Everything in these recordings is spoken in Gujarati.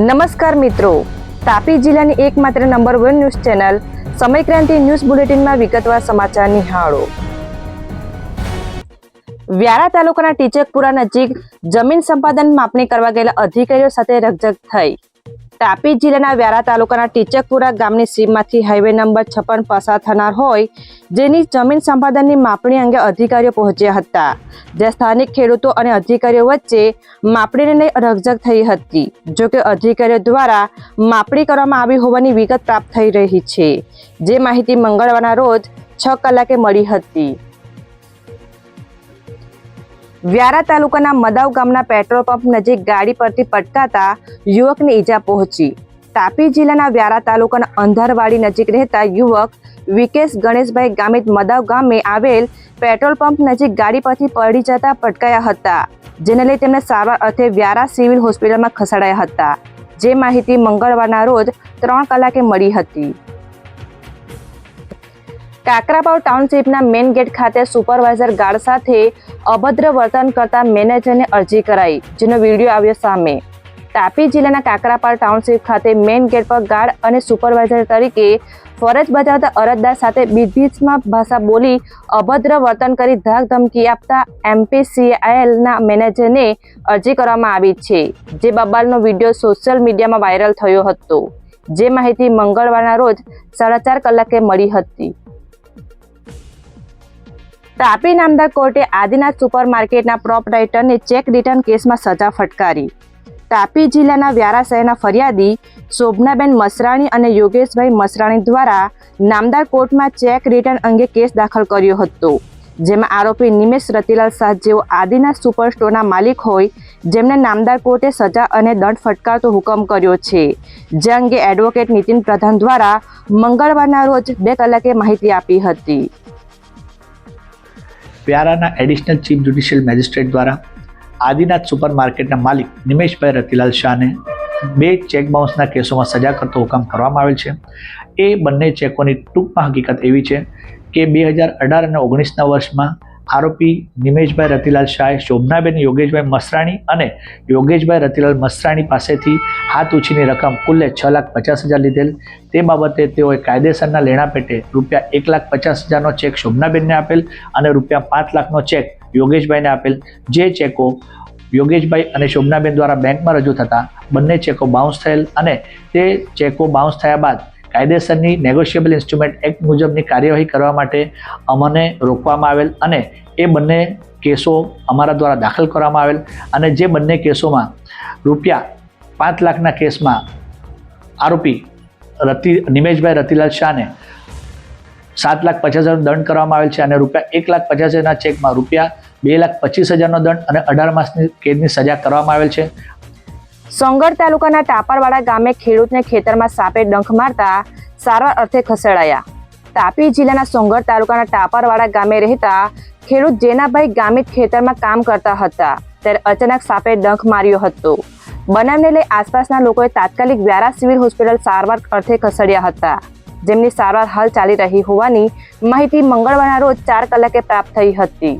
નમસ્કાર મિત્રો. તાપી જિલ્લાની એકમાત્ર number one news channel Samaykranti news બુલેટિનમાં વિગતવાર સમાચાર નિહાળો. વ્યારા તાલુકાના ટીચકપુરા નજીક જમીન સંપાદન માપણી કરવા ગયેલા અધિકારીઓ સાથે રકઝક થઈ. તાપી જિલ્લાના વ્યારા તાલુકાના ટીચકપુરા ગામની સીમમાંથી હાઈવે નંબર છપ્પન પસાર થનાર હોય, જેની જમીન સંપાદનની માપણી અંગે અધિકારીઓ પહોંચ્યા હતા. જ્યાં સ્થાનિક ખેડૂતો અને અધિકારીઓ વચ્ચે માપણીને રકઝક થઈ હતી જોકે અધિકારીઓ દ્વારા માપણી કરવામાં આવી હોવાની વિગત પ્રાપ્ત થઈ રહી છે. જે માહિતી મંગળવારના રોજ છ કલાકે મળી હતી. વ્યારા તાલુકાના મદાવ ગામના પેટ્રોલ પંપ નજીક ગાડી પરથી પટકાતા યુવકને ઈજા પહોંચી. તાપી જિલ્લાના વ્યારા તાલુકાના અંધારવાડી નજીક રહેતા યુવક વિકેશ ગણેશભાઈ ગામિત મદાવ ગામે આવેલ પેટ્રોલ પંપ નજીક ગાડી પરથી પડી જતા પટકાયા હતા, જેને લઈ તેમને સારવાર અર્થે વ્યારા સિવિલ હોસ્પિટલમાં ખસેડાયા હતા. જે માહિતી મંગળવારના રોજ ત્રણ કલાકે મળી હતી. કાકરાપાવ ટાઉનશીપના મેઇન ગેટ ખાતે સુપરવાઇઝર ગાર્ડ સાથે અભદ્ર વર્તન કરતા મેનેજરને અરજી કરાઈ, જેનો વીડિયો આવ્યો સામે. તાપી જિલ્લાના કાકરાપાલ ટાઉનશીપ ખાતે મેઇન ગેટ પર ગાર્ડ અને સુપરવાઇઝર તરીકે ફરજ બજાવતા અરજદાર સાથે બીજીમાં ભાષા બોલી અભદ્ર વર્તન કરી ધાક ધમકી આપતા એમપીસીઆઈએલના મેનેજરને અરજી કરવામાં આવી છે, જે બબાલનો વીડિયો સોશિયલ મીડિયામાં વાયરલ થયો હતો. જે માહિતી મંગળવારના રોજ સાડા ચાર કલાકે મળી હતી. તાપી નામદાર કોર્ટે આદિનાથ સુપરમાર્કેટના પ્રોપરાઇટરને ચેક રિટર્ન કેસમાં સજા ફટકારી. તાપી જિલ્લાના વ્યારા શહેરના ફરિયાદી શોભનાબેન મસરાણી અને યોગેશભાઈ મસરાણી દ્વારા નામદાર કોર્ટમાં ચેક રિટર્ન અંગે કેસ દાખલ કર્યો હતો, જેમાં આરોપી નિમેશ રતિલાલ શાહ જેઓ આદિનાથ સુપર સ્ટોરના માલિક હોય, જેમને નામદાર કોર્ટે સજા અને દંડ ફટકારતો હુકમ કર્યો છે. જે અંગે એડવોકેટ નીતિન પ્રધાન દ્વારા મંગળવારના રોજ બે કલાકે માહિતી આપી હતી. વ્યારાના એડિશનલ ચીફ જ્યુડિશિયલ મેજિસ્ટ્રેટ દ્વારા આદિનાથ સુપર માર્કેટના માલિક નિમેશભાઈ રતિલાલ શાહને બે ચેક બાઉન્સના કેસોમાં સજા કરતો હુકમ કરવામાં આવેલ છે. એ બંને ચેકોની ટૂંકમાં હકીકત એવી છે કે બે હજાર અઢાર અને ઓગણીસના વર્ષમાં આરોપી નિમેશભાઈ રતિલાલ શાહે શોભનાબેન, યોગેશભાઈ મસરાણી અને યોગેશભાઈ રતિલાલ મસરાણી પાસેથી હાથ ઉછીની રકમ કુલ્લે છ લાખ પચાસ હજાર લીધેલ. તે બાબતે તેઓએ કાયદેસરના લેણા પેટે રૂપિયા એક લાખ પચાસ હજારનો ચેક શોભનાબેનને આપેલ અને રૂપિયા પાંચ લાખનો ચેક યોગેશભાઈને આપેલ. જે ચેકો યોગેશભાઈ અને શોભનાબેન દ્વારા બેંકમાં રજૂ થતા બંને ચેકો બાઉન્સ થયેલ અને તે ચેકો બાઉન્સ થયા બાદ કાયદેસરની નેગોશિયેબલ ઇન્સ્ટ્રુમેન્ટ એક્ટ મુજબની કાર્યવાહી કરવા માટે અમને રોકવામાં આવેલ અને એ બંને કેસો અમારા દ્વારા દાખલ કરવામાં આવેલ અને જે બંને કેસોમાં રૂપિયા પાંચ લાખના કેસમાં આરોપી રતિ, નિમેશભાઈ રતિલાલ શાહને સાત લાખ પચાસ હજારનો દંડ કરવામાં આવેલ છે અને રૂપિયા એક લાખ પચાસ હજારના ચેકમાં રૂપિયા બે લાખ પચીસ હજારનો દંડ અને અઢાર માસની કેદની સજા કરવામાં આવેલ છે. સોંગઢ તાલુકાના ટાપરવાડા ગામે ખેડૂતને ખેતરમાં સાપે ડંખ મારતા સારવાર અર્થે ખસેડાયા. તાપી જિલ્લાના સોંગઢ તાલુકાના ટાપરવાડા ગામે રહેતા ખેડૂત જેનાભાઈ ગામિત ખેતરમાં કામ કરતા હતા, ત્યારે અચાનક સાપે ડંખ માર્યો હતો. બનાવને લઈ આસપાસના લોકોએ તાત્કાલિક વ્યારા સિવિલ હોસ્પિટલ સારવાર અર્થે ખસેડ્યા હતા. જેમની સારવાર હાલ ચાલી રહી હોવાની માહિતી મંગળવારના રોજ ચાર કલાકે પ્રાપ્ત થઈ હતી.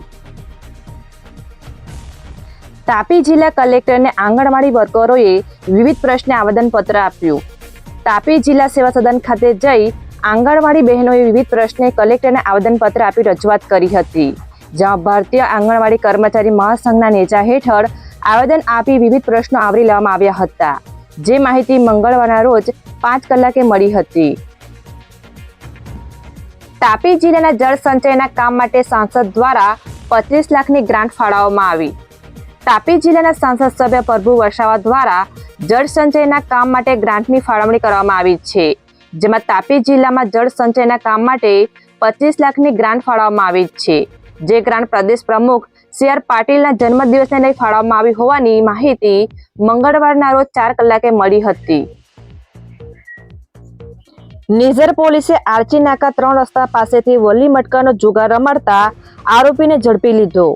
તાપી જિલ્લા કલેક્ટરને આંગણવાડી વર્કરોએ વિવિધ પ્રશ્ને આવેદનપત્ર આપ્યું. તાપી જિલ્લા સેવા સદન ખાતે જઈ આંગણવાડી બહેનોએ વિવિધ પ્રશ્ને કલેક્ટરને આવેદનપત્ર આપી રજૂઆત કરી હતી, જ્યાં ભારતીય આંગણવાડી કર્મચારી મહાસંઘના નેજા હેઠળ આવેદન આપી વિવિધ પ્રશ્નો આવરી લેવામાં આવ્યા હતા, જે માહિતી મંગળવારના રોજ પાંચ કલાકે મળી હતી. તાપી જિલ્લાના જળ સંચયના કામ માટે સાંસદ દ્વારા પચીસ લાખની ગ્રાન્ટ ફાળવવામાં આવી. તાપી જિલ્લાના સાંસદ સભ્ય પ્રભુ વસાવા દ્વારા જળ સંચયના કામ માટે ગ્રાન્ટની ફાળવણી કરવામાં આવી છે, જેમાં તાપી જિલ્લામાં જળ સંચયના કામ માટે પચીસ લાખની ગ્રાન્ટ ફાળવવામાં આવી છે, જે ગ્રાન્ટ પ્રદેશ પ્રમુખ સી આર પાટીલના જન્મદિવસને લઈ ફાળવવામાં આવી હોવાની માહિતી મંગળવારના રોજ ચાર કલાકે મળી હતી. નિઝર પોલીસે આર્ચી નાકા ત્રણ રસ્તા પાસેથી વલ્લી મટકાનો જુગાર રમાડતા આરોપીને ઝડપી લીધો.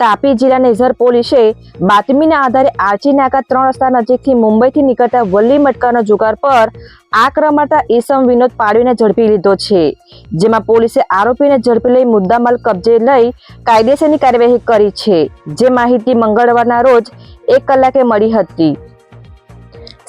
તાપી જિલ્લાની નિઝર પોલીસે બાતમીના આધારે આર્ચી નાકા ત્રણ રસ્તા નજીકથી મુંબઈથી નીકળતા વલ્લી મટકાના જુગાર પર આંક રમાડતા ઈસમ વિનોદ પાડવીને ઝડપી લીધો છે, જેમાં પોલીસે આરોપીને ઝડપી લઈ મુદ્દામાલ કબજે લઈ કાયદેસરની કાર્યવાહી કરી છે, જે માહિતી મંગળવારના રોજ એક કલાકે મળી હતી.